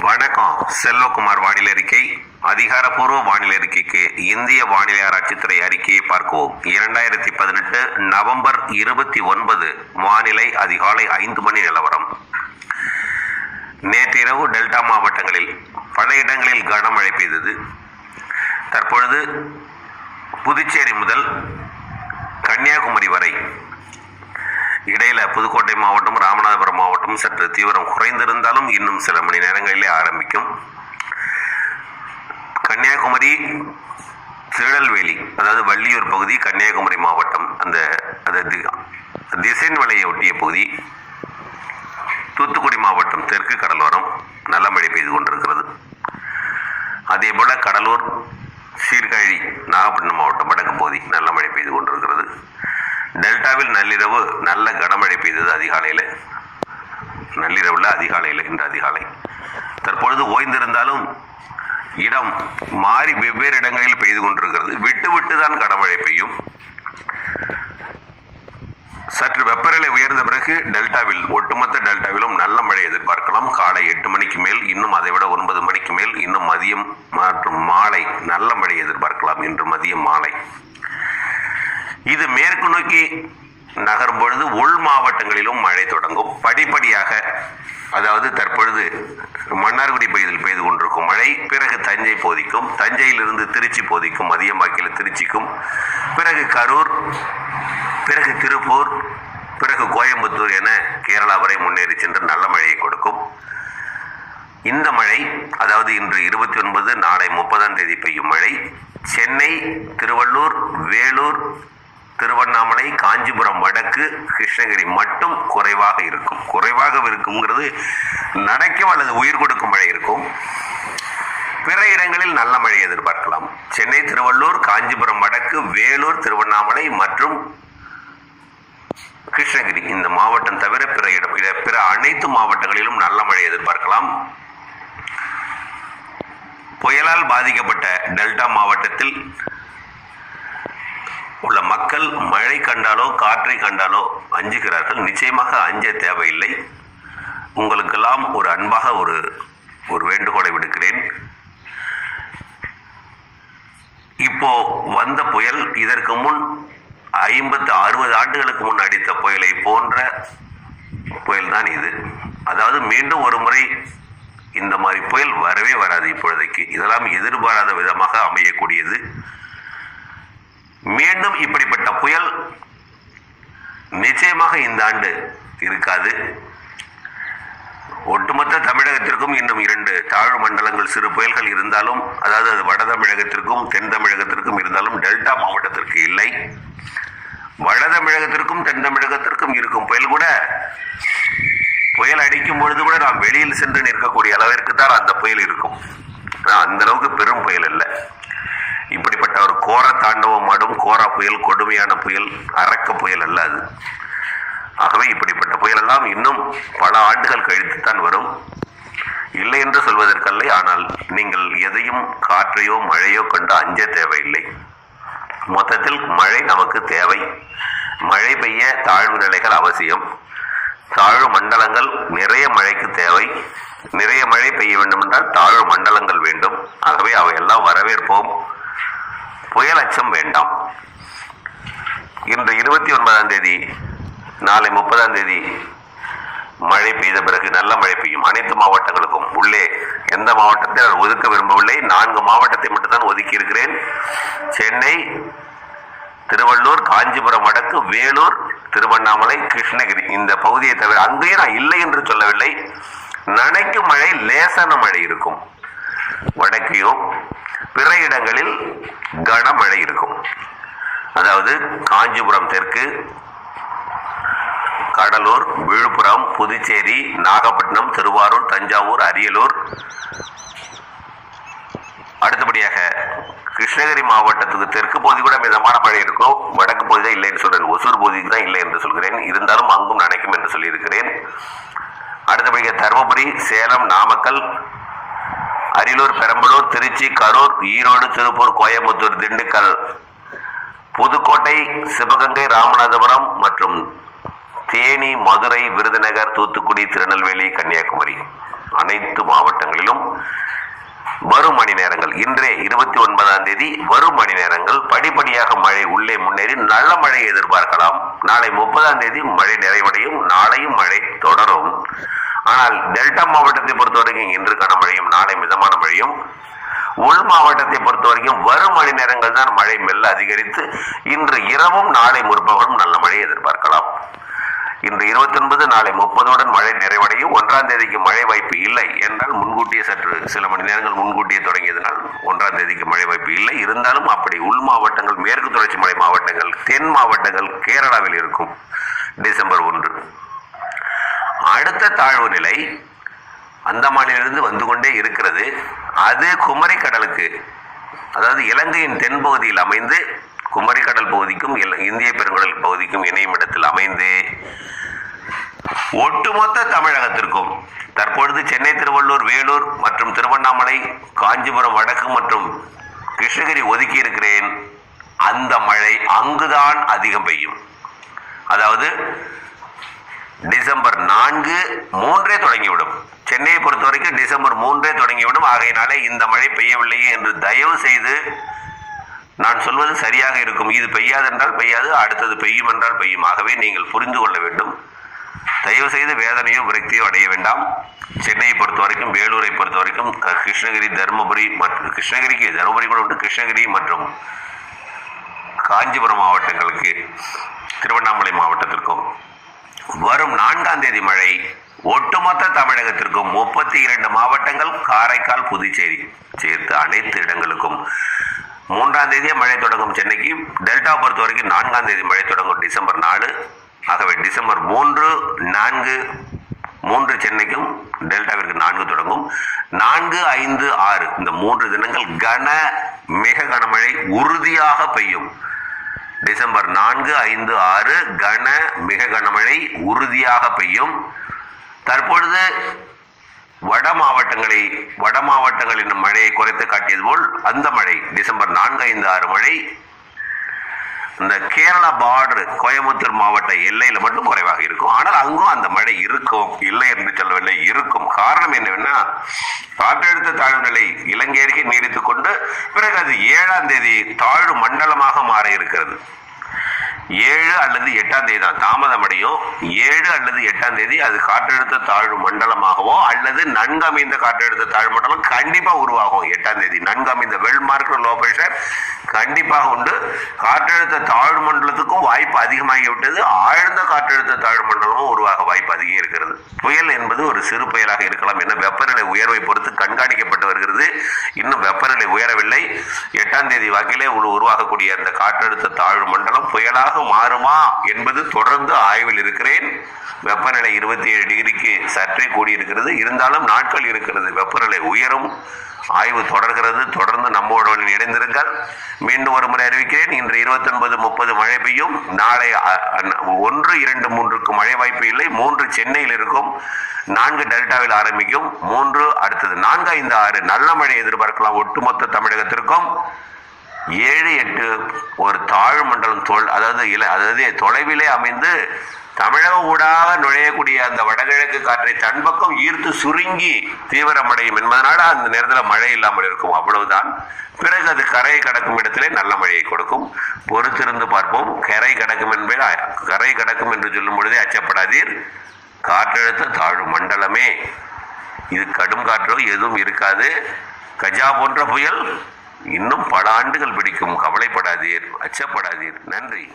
வணக்கம். செல்வகுமார் வானிலை அறிக்கை. அதிகாரப்பூர்வ வானிலை அறிக்கைக்கு இந்திய வானிலை ஆராய்ச்சித்துறை அறிக்கையை பார்க்கவும். இரண்டாயிரத்தி பதினெட்டு நவம்பர் இருபத்தி ஒன்பது வானிலை அதிகாலை ஐந்து மணி நிலவரம். நேற்றிரவு டெல்டா மாவட்டங்களில் பல இடங்களில் கனமழை பெய்தது. தற்பொழுது புதுச்சேரி முதல் கன்னியாகுமரி வரை இடையில புதுக்கோட்டை மாவட்டம் ராமநாதபுரம் மாவட்டம் சற்று தீவிரம் குறைந்திருந்தாலும் இன்னும் சில மணி நேரங்களிலே ஆரம்பிக்கும். கன்னியாகுமரி திருநெல்வேலி அதாவது வள்ளியூர் பகுதி கன்னியாகுமரி மாவட்டம் அந்த அதாவது திசைன் மலையை ஒட்டிய பகுதி தூத்துக்குடி மாவட்டம் தெற்கு கடலோரம் நல்ல மழை பெய்து கொண்டிருக்கிறது. அதே போல கடலூர் சீர்காழி நாகப்பட்டினம் மாவட்டம் வடக்கு பகுதி நல்ல டெல்டாவில் நள்ளிரவு நல்ல கனமழை பெய்தது அதிகாலையில். நள்ளிரவில் அதிகாலையில் இன்று அதிகாலை. தற்பொழுது ஓய்ந்திருந்தாலும் இடம் மாறி வெவ்வேறு இடங்களில் பெய்து கொண்டிருக்கிறது. விட்டு விட்டு தான் கனமழை பெய்யும். சற்று வெப்பநிலை உயர்ந்த பிறகு டெல்டாவில் ஒட்டுமொத்த டெல்டாவிலும் நல்ல மழை எதிர்பார்க்கலாம். காலை எட்டு மணிக்கு மேல் இன்னும் அதைவிட ஒன்பது மணிக்கு மேல் இன்னும் மதியம் மற்றும் மாலை நல்ல மழை எதிர்பார்க்கலாம். இன்று மதியம் மாலை. இது மேற்கு நோக்கி நகரும் பொழுது உள் மாவட்டங்களிலும் மழை தொடங்கும். படிப்படியாக அதாவது தற்பொழுது மன்னார்குடி பகுதியில் பெய்து கொண்டிருக்கும் மழை பிறகு தஞ்சை போதிக்கும் தஞ்சையிலிருந்து திருச்சி போதிக்கும் மதியம் வாக்கில் திருச்சிக்கும் பிறகு கரூர் பிறகு திருப்பூர் பிறகு கோயம்புத்தூர் என கேரளா வரை முன்னேறி சென்று நல்ல மழையை கொடுக்கும். இந்த மழை அதாவது இன்று இருபத்தி ஒன்பது நாளை முப்பதாம் தேதி பெய்யும் மழை. சென்னை திருவள்ளூர் வேலூர் திருவண்ணாமலை காஞ்சிபுரம் வடக்கு கிருஷ்ணகிரி மட்டும் குறைவாக இருக்கும். குறைவாக இருக்குங்கிறது நடக்கும் அல்லது உயிர் கொடுக்கும் மழை இருக்கும். பிற இடங்களில் நல்ல மழை எதிர்பார்க்கலாம். சென்னை திருவள்ளூர் காஞ்சிபுரம் வடக்கு வேலூர் திருவண்ணாமலை மற்றும் கிருஷ்ணகிரி. இந்த மாவட்டம் தவிர பிற இடம் இட- பிற அனைத்து மாவட்டங்களிலும் நல்ல மழை எதிர்பார்க்கலாம். புயலால் பாதிக்கப்பட்ட டெல்டா மாவட்டத்தில் மக்கள் மழை கண்டாலோ காற்றை கண்டாலோ அஞ்சுகிறார்கள். நிச்சயமாக அஞ்ச தேவையில்லை. உங்களுக்கெல்லாம் ஒரு அன்பாக ஒரு ஒரு வேண்டுகோளை விடுக்கிறேன். இப்போ வந்த புயல் இதற்கு முன் ஐம்பத்து அறுபது ஆண்டுகளுக்கு முன் அடித்த புயலை போன்ற புயல்தான் இது. அதாவது மீண்டும் ஒரு முறை இந்த மாதிரி புயல் வரவே வராது இப்பொழுதைக்கு. இதெல்லாம் எதிர்பாராத விதமாக அமையக்கூடியது. மீண்டும் இப்படிப்பட்ட புயல் நிச்சயமாக இந்த ஆண்டு இருக்காது. ஒட்டுமொத்த தமிழகத்திற்கும் இன்னும் இரண்டு தாழ்வு மண்டலங்கள் சிறு புயல்கள் இருந்தாலும் அதாவது அது வட தமிழகத்திற்கும் தென் தமிழகத்திற்கும் இருந்தாலும் டெல்டா மாவட்டத்திற்கு இல்லை. வட தமிழகத்திற்கும் தென் தமிழகத்திற்கும் இருக்கும் புயல் கூட புயல் அடிக்கும் பொழுது கூட நாம் வெளியில் சென்று நிற்கக்கூடிய அளவிற்கு தான் அந்த புயல் இருக்கும். ஆனால் அந்த அளவுக்கு பெரும் புயல் இல்லை கோர தாண்டவம் ஆடும் கோர புயல் கொடுமையான புயல் அரக்க புயல் அல்ல அது. ஆகவே இப்படிப்பட்ட புயலெல்லாம் இன்னும் பல ஆண்டுகள் கழித்துத்தான் வரும். இல்லை என்று சொல்வதற்கல்ல ஆனால் நீங்கள் எதையும் காற்றையோ மழையோ கண்டு அஞ்ச தேவையில்லை. மொத்தத்தில் மழை நமக்கு தேவை. மழை பெய்ய தாழ்வு நிலைகள் அவசியம். தாழ்வு மண்டலங்கள் நிறைய மழைக்கு தேவை. நிறைய மழை பெய்ய வேண்டும் என்றால் தாழ்வு மண்டலங்கள் வேண்டும். ஆகவே அவையெல்லாம் வரவேற்போம். புயல் அச்சம் வேண்டாம். இன்று இருபத்தி ஒன்பதாம் தேதி நாளை முப்பதாம் தேதி மழை பெய்த பிறகு நல்ல மழை பெய்யும். அனைத்து மாவட்டங்களுக்கும் உள்ளே எந்த மாவட்டத்தை நான் ஒதுக்க விரும்பவில்லை. நான்கு மாவட்டத்தை மட்டும்தான் ஒதுக்கி இருக்கிறேன். சென்னை திருவள்ளூர் காஞ்சிபுரம் வடக்கு வேலூர் திருவண்ணாமலை கிருஷ்ணகிரி. இந்த பகுதியை தவிர அங்கேயே நான் இல்லை என்று சொல்லவில்லை. நனைக்கும் மழை லேசான மழை இருக்கும். வடக்கையும் பிற இடங்களில் கனமழை இருக்கும். அதாவது காஞ்சிபுரம் தெற்கு கடலூர் விழுப்புரம் புதுச்சேரி நாகப்பட்டினம் திருவாரூர் தஞ்சாவூர் அரியலூர். அடுத்தபடியாக கிருஷ்ணகிரி மாவட்டத்துக்கு தெற்கு பகுதி கூட மிதமான மழை இருக்கும். வடக்கு பகுதி தான் இல்லைன்னு சொல்கிறேன் சொல்றேன். ஒசூர் பகுதிக்கு தான் இல்லை என்று சொல்கிறேன். இருந்தாலும் அங்கும் நினைக்கும் என்று சொல்லியிருக்கிறேன். அடுத்தபடியாக தருமபுரி சேலம் நாமக்கல் அரியலூர் பெரம்பலூர் திருச்சி கரூர் ஈரோடு திருப்பூர் கோயம்புத்தூர் திண்டுக்கல் புதுக்கோட்டை சிவகங்கை ராமநாதபுரம் மற்றும் தேனி மதுரை விருதுநகர் தூத்துக்குடி திருநெல்வேலி கன்னியாகுமரி அனைத்து மாவட்டங்களிலும் வரும் மணி நேரங்கள். இன்றே இருபத்தி ஒன்பதாம் தேதி வரும் மணி நேரங்கள். படிப்படியாக மழை உள்ளே முன்னேறி நல்ல மழையை எதிர்பார்க்கலாம். நாளை முப்பதாம் தேதி மழை நிறைவடையும். நாளையும் மழை தொடரும். ஆனால் டெல்டா மாவட்டத்தை பொறுத்தவரைக்கும் இன்றுக்கான மழையும் நாளை மிதமான மழையும். உள் மாவட்டத்தை பொறுத்தவரைக்கும் வரும் மணி நேரங்கள் தான் மழை மெல்ல அதிகரித்து இன்று இரவும் நாளை முற்பகலும் நல்ல மழையை எதிர்பார்க்கலாம். இன்று இருபத்தி ஒன்பது நாளை முப்பதுடன் மழை நிறைவடையும். ஒன்றாம் தேதிக்கு மழை வாய்ப்பு இல்லை என்றால் முன்கூட்டியே சற்று சில மணி நேரங்கள் முன்கூட்டியே தொடங்கியதனால் ஒன்றாம் தேதிக்கு மழை வாய்ப்பு இல்லை. இருந்தாலும் அப்படி உள் மாவட்டங்கள் மேற்கு தொடர்ச்சி மலை மாவட்டங்கள் தென் மாவட்டங்கள் கேரளாவில் இருக்கும் டிசம்பர் ஒன்று. அடுத்த தாழ்வு நிலை அந்தமானிலிருந்து வந்து கொண்டே இருக்கிறது. அது குமரி கடலுக்கு அதாவது இலங்கையின் தென்பகுதியில் அமைந்து குமரி கடல் பகுதிக்கும் இந்திய பெருங்கடல் பகுதிக்கும் இணையும் இடத்தில் அமைந்து ஒட்டுமொத்த தமிழகத்திற்கும் தற்பொழுது சென்னை திருவள்ளூர் வேலூர் மற்றும் திருவண்ணாமலை காஞ்சிபுரம் வடக்கு மற்றும் கிருஷ்ணகிரி ஒதுக்கி இருக்கிறேன். அந்த மழை அங்குதான் அதிகம் பெய்யும். அதாவது டிசம்பர் நான்கு மூன்றே தொடங்கிவிடும். சென்னையை பொறுத்த வரைக்கும் டிசம்பர் மூன்றே தொடங்கிவிடும். ஆகையினாலே இந்த மழை பெய்யவில்லையே என்று தயவு செய்து நான் சொல்வது சரியாக இருக்கும். இது பெய்யாது என்றால் பெய்யாது அடுத்தது பெய்யும் என்றால் பெய்யும். ஆகவே நீங்கள் புரிந்து கொள்ள வேண்டும். தயவு செய்து வேதனையோ விரக்தியோ அடைய வேண்டாம். சென்னையை பொறுத்த வரைக்கும் வேலூரை பொறுத்த வரைக்கும் க- கிருஷ்ணகிரி தருமபுரி மற்றும் கிருஷ்ணகிரிக்கு தருமபுரி கூட உண்டு. கிருஷ்ணகிரி மற்றும் காஞ்சிபுரம் மாவட்டங்களுக்கு திருவண்ணாமலை மாவட்டத்திற்கும் வரும் நான்காம் தேதி மழை. ஒட்டுமொத்த தமிழகத்திற்கும் முப்பத்தி இரண்டு மாவட்டங்கள் காரைக்கால் புதுச்சேரி சேர்த்து அனைத்து இடங்களுக்கும். மூன்றாம் தேதியே மழை தொடங்கும் சென்னைக்கு. டெல்டா பொறுத்த வரைக்கும் நான்காம் தேதி மழை தொடங்கும் டிசம்பர் நாலு. ஆகவே டிசம்பர் மூன்று நான்கு மூன்று சென்னைக்கும் டெல்டாவிற்கு நான்கு தொடங்கும். நான்கு ஐந்து ஆறு இந்த மூன்று தினங்கள் கன மிக கனமழை உறுதியாக பெய்யும். டிசம்பர் நான்கு ஐந்து ஆறு கன மிக கனமழை உறுதியாக பெய்யும். தற்பொழுது வட மாவட்டங்களை வட மாவட்டங்களின் மழையை குறைத்து காட்டியது போல் அந்த மழை டிசம்பர் நான்கு ஐந்து ஆறு மழை இந்த கேரளா பார்டர் கோயம்புத்தூர் மாவட்ட எல்லையில மட்டும் குறைவாக இருக்கும். ஆனால் அங்கும் அந்த மழை இருக்கும். இல்லை என்று சொல்லவில்லை இருக்கும். காரணம் என்னவென்னா காற்றழுத்த தாழ்வு நிலை இலங்கை அருகே நீடித்துக் கொண்டு பிறகு அது ஏழாம் தேதி தாழ்வு மண்டலமாக மாற இருக்கிறது ஏழு அல்லது எட்டாம் தேதி தான். தாமதம் அடையும் ஏழு அல்லது எட்டாம் தேதி அது காற்றழுத்த தாழ்வு மண்டலமாகவோ அல்லது நன்கு அமைந்த காற்றழுத்த தாழ்வு மண்டலம் கண்டிப்பாக உருவாகும் எட்டாம் தேதி. நன்கு அமைந்த வெல் மார்க் லோ கண்டிப்பாக உண்டு. காற்றழுத்த தாழ்வு மண்டலத்துக்கும் வாய்ப்பு அதிகமாகி விட்டது. ஆழ்ந்த காற்றழுத்த தாழ்வு மண்டலமும் உருவாக வாய்ப்பு அதிகம் இருக்கிறது. புயல் என்பது ஒரு சிறு புயலாக இருக்கலாம். என வெப்பநிலை உயர்வை பொறுத்து கண்காணிக்க வருகிறது இன்னும் வெப்பநிலை உயரவில்லை எட்டாம் தேதி வாக்கிலே உருவாகக்கூடிய அந்த காற்றழுத்த தாழ்வு மண்டலம் புயலாக மாறுமா என்பது தொடர்ந்து ஆய்வில் இருக்கிறேன். வெப்பநிலை இருபத்தி ஏழு டிகிரிக்கு சற்றே கூடியிருக்கிறது. இருந்தாலும் நாட்கள் இருக்கிறது. வெப்பநிலை உயரும். ஆய்வு தொடர்கிறது. தொடர்ந்து நம்ம நம்மோடு இணைந்திருங்கள். மீண்டும் ஒரு முறை அறிவிக்கிறேன் இன்று இருபத்தி ஒன்பது முப்பது மழை பெய்யும். நாளை ஒன்று இரண்டு மூன்றுக்கு மழை வாய்ப்பு இல்லை. மூன்று சென்னையில் இருக்கும். நான்கு டெல்டாவில் ஆரம்பிக்கும். மூன்று அடுத்தது நான்கு ஐந்து ஆறு நல்ல மழை எதிர்பார்க்கலாம். ஒட்டுமொத்த தமிழகத்திற்கும். ஏழு எட்டு ஒரு தாழ் மண்டலம் தொல் அதாவது இல அதாவது தொலைவிலே அமைந்து தமிழகம் ஊடாக நுழையக்கூடிய அந்த வடகிழக்கு காற்றை தன்பக்கம் ஈர்த்து சுருங்கி தீவிரமடையும் என்பதனால அந்த நேரத்தில் மழை இல்லாமல் இருக்கும். அவ்வளவுதான். பிறகு அது கரை கடக்கும் இடத்திலே நல்ல மழையை கொடுக்கும். பொறுத்திருந்து பார்ப்போம். கரை கடக்கும் என்பது கரை கடக்கும் என்று சொல்லும் பொழுதே அச்சப்படாதீர். காற்றழுத்த தாழ்வு மண்டலமே. இது கடும் காற்றோ எதுவும் இருக்காது. கஜா போன்ற புயல் இன்னும் பல ஆண்டுகள் பிடிக்கும். கவலைப்படாதீர் அச்சப்படாதீர். நன்றி.